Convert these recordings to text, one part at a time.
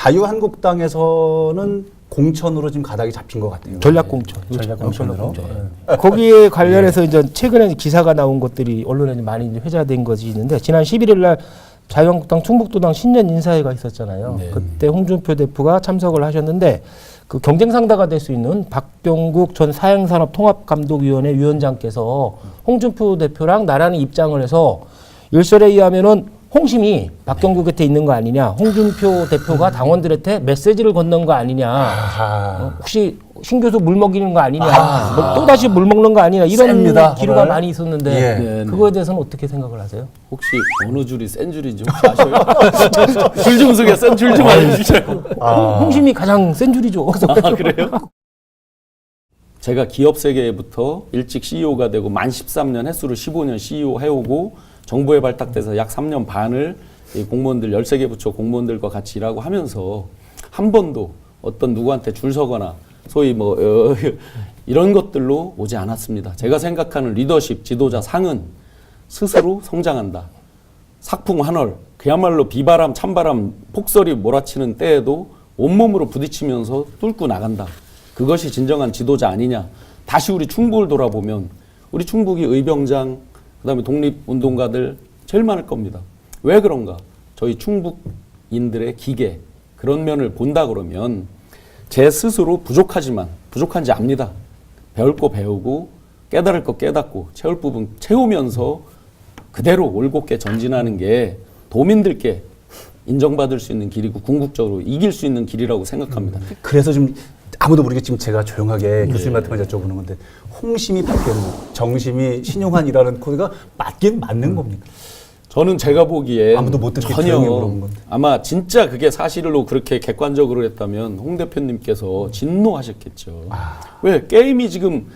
자유한국당에서는 공천으로 지금 가닥이 잡힌 것 같아요. 전략공천. 전략공천으로. 거기에 관련해서 이제 최근에 기사가 나온 것들이 언론에 많이 이제 회자된 것이 있는데 지난 11일 날 자유한국당 충북도당 신년 인사회가 있었잖아요. 네. 그때 홍준표 대표가 참석을 하셨는데 그 경쟁 상대가 될 수 있는 박병국 전 사행산업통합감독위원회 위원장께서 홍준표 대표랑 나란히 입장을 해서 일설에 의하면은 홍심이 박경국 곁에 있는 거 아니냐, 홍준표 대표가 당원들한테 메시지를 건넌 거 아니냐, 어, 혹시 신 교수 물 먹이는 거 아니냐, 뭐 또 다시 물 먹는 거 아니냐 이런 셉니다, 기류가 오늘. 많이 있었는데 예. 네, 네. 그거에 대해서는 어떻게 생각을 하세요? 혹시 어느 줄이 센 줄인지 혹시 아셔요? 줄좀 속에 센줄 좀 알려주세요. 홍- 홍심이 가장 센 줄이죠. 아, 그래요? 제가 기업 세계부터 일찍 CEO가 되고 만 13년 횟수로 15년 CEO 해오고 정부에 발탁돼서 약 3년 반을 이 공무원들 13개 부처 공무원들과 같이 일하고 하면서 한 번도 어떤 누구한테 줄 서거나 소위 뭐 어, 이런 것들로 오지 않았습니다. 제가 생각하는 리더십 지도자 상은 스스로 성장한다. sak풍 환월 그야말로 비바람 찬바람 폭설이 몰아치는 때에도 온몸으로 부딪히면서 뚫고 나간다. 그것이 진정한 지도자 아니냐. 다시 우리 충북을 돌아보면 우리 충북이 의병장 그다음에 독립운동가들 제일 많을 겁니다. 왜 그런가? 저희 충북인들의 기계 그런 면을 본다 그러면 제 스스로 부족하지만 부족한지 압니다. 배울 거 배우고 깨달을 거 깨닫고 채울 부분 채우면서 그대로 올곧게 전진하는 게 도민들께 인정받을 수 있는 길이고 궁극적으로 이길 수 있는 길이라고 생각합니다. 그래서 좀 아무도 모르게 지금 제가 조용하게 교수님한테만 여쭤보는 건데 홍심이 박경국, 정심이 신용환이라는 코드가 맞긴 맞는 겁니까? 저는 제가 보기에 아무도 못 듣게 전혀 물어본 건데. 아마 진짜 그게 사실로 그렇게 객관적으로 했다면 홍 대표님께서 진노하셨겠죠. 아. 왜 게임이 지금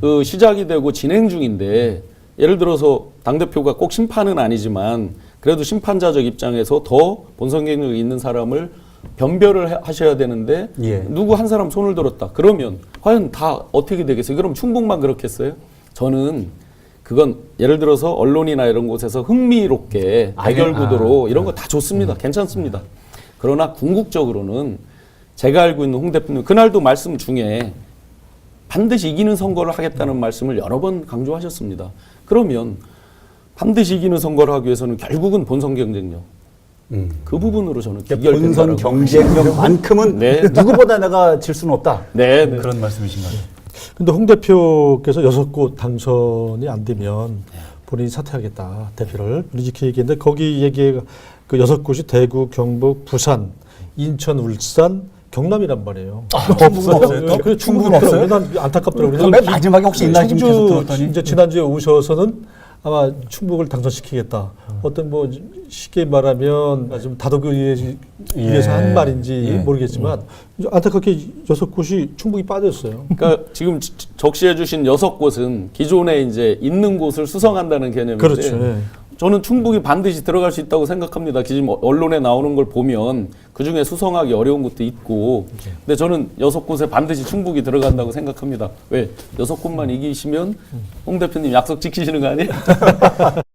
그 시작이 되고 진행 중인데 예를 들어서 당 대표가 꼭 심판은 아니지만 그래도 심판자적 입장에서 더 본선 경력 있는 사람을 변별을 해- 하셔야 되는데 예. 누구 한 사람 손을 들었다. 그러면 과연 다 어떻게 되겠어요? 그럼 충북만 그렇겠어요? 저는 그건 예를 들어서 언론이나 이런 곳에서 흥미롭게 대결 아, 구도로 이런 거 다 좋습니다. 괜찮습니다. 그러나 궁극적으로는 제가 알고 있는 홍 대표님 그날도 말씀 중에 반드시 이기는 선거를 하겠다는 말씀을 여러 번 강조하셨습니다. 그러면 반드시 이기는 선거를 하기 위해서는 결국은 본선 경쟁력 음. 그 부분으로 저는 본선 경쟁력만큼은 네. 누구보다 내가 질 수는 없다. 네, 네. 그런 말씀이신가요? 근데 홍 대표께서 여섯 곳 당선이 안 되면 본인이 사퇴하겠다 대표를 이렇게 얘기했는데 거기 얘기가 그 여섯 곳이 대구, 경북, 부산, 인천, 울산, 경남이란 말이에요. 충북은 없어요? 어, 그래, 충북은 없어요? 난 안타깝더라고요. 그럼 맨 마지막에 혹시 있나 지금 계속 충주 들었더니 이제 지난주에 오셔서는 아마 충북을 당선시키겠다. 어떤 뭐 쉽게 말하면 좀 다독이기 위해서 예. 한 말인지 예. 모르겠지만 이제 안타깝게 여섯 곳이 충북이 빠졌어요. 그러니까 지금 지- 적시해 주신 여섯 곳은 기존에 이제 있는 곳을 수성한다는 개념인데 그렇죠. 예. 저는 충북이 반드시 들어갈 수 있다고 생각합니다. 지금 언론에 나오는 걸 보면 그 중에 수성하기 어려운 것도 있고, 근데 저는 여섯 곳에 반드시 충북이 들어간다고 생각합니다. 왜 여섯 곳만 이기시면 홍 대표님 약속 지키시는 거 아니에요?